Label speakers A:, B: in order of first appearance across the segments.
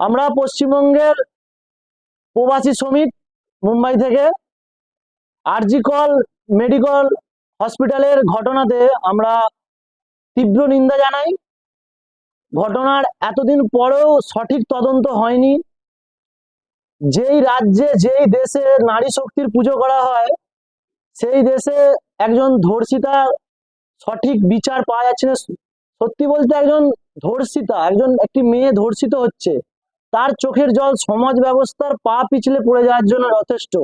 A: আমরা পশ্চিমবঙ্গের প্রবাসী শ্রমিক মুম্বাই থেকে আরজিকল মেডিকেল হসপিটালের ঘটনাতে আমরা তীব্র নিন্দা জানাই। ঘটনার এতদিন পরেও সঠিক তদন্ত হয়নি। যেই রাজ্যে, যেই দেশে নারী শক্তির পুজো করা হয়, সেই দেশে একজন ধর্ষিতা সঠিক বিচার পাওয়া যাচ্ছে না। সত্যি বলতে একজন ধর্ষিতা, একজন, একটি মেয়ে ধর্ষিত হচ্ছে। তার চোখের জল সমাজ ব্যবস্থার পা পিছলে পড়ে যাওয়ার জন্য যথেষ্ট।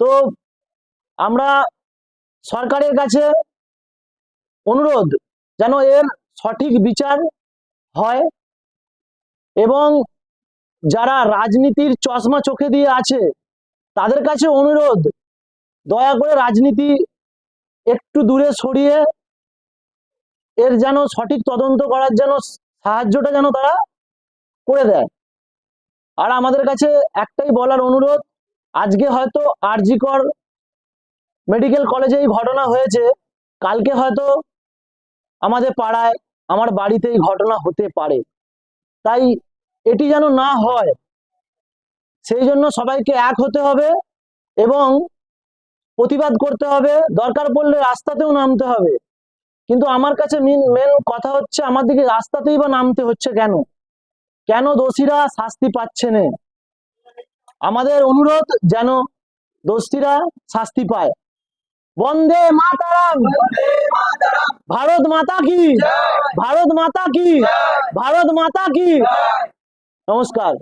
A: তো আমরা সরকারের কাছে অনুরোধ যেন এর সঠিক বিচার হয় এবং যারা রাজনীতির চশমা চোখে দিয়ে আছে, তাদের কাছে অনুরোধ, দয়া করে রাজনীতি একটু দূরে সরিয়ে এর যেন সঠিক তদন্ত করার যেন সাহায্যটা যেন তারা করে দেয়। আর আমাদের কাছে একটাই বলার অনুরোধ, আজকে হয়তো আরজিকর মেডিকেল কলেজে এই ঘটনা হয়েছে, কালকে হয়তো আমাদের পাড়ায়, আমার বাড়িতে এই ঘটনা হতে পারে। তাই এটি যেন না হয়, সেই জন্য সবাইকে এক হতে হবে এবং প্রতিবাদ করতে হবে। দরকার পড়লে রাস্তাতেও নামতে হবে। কিন্তু আমার কাছে মেন মেন কথা হচ্ছে, আমার দিকে রাস্তাতেই বা নামতে হচ্ছে কেন? কেন দোষীরা শাস্তি পাচ্ছে না? আমাদের অনুরোধ যেন দোষীরা শাস্তি পায়। বন্দে মাতারাম। ভারত মাতা কি? ভারত মাতা কি? ভারত মাতা কি? নমস্কার।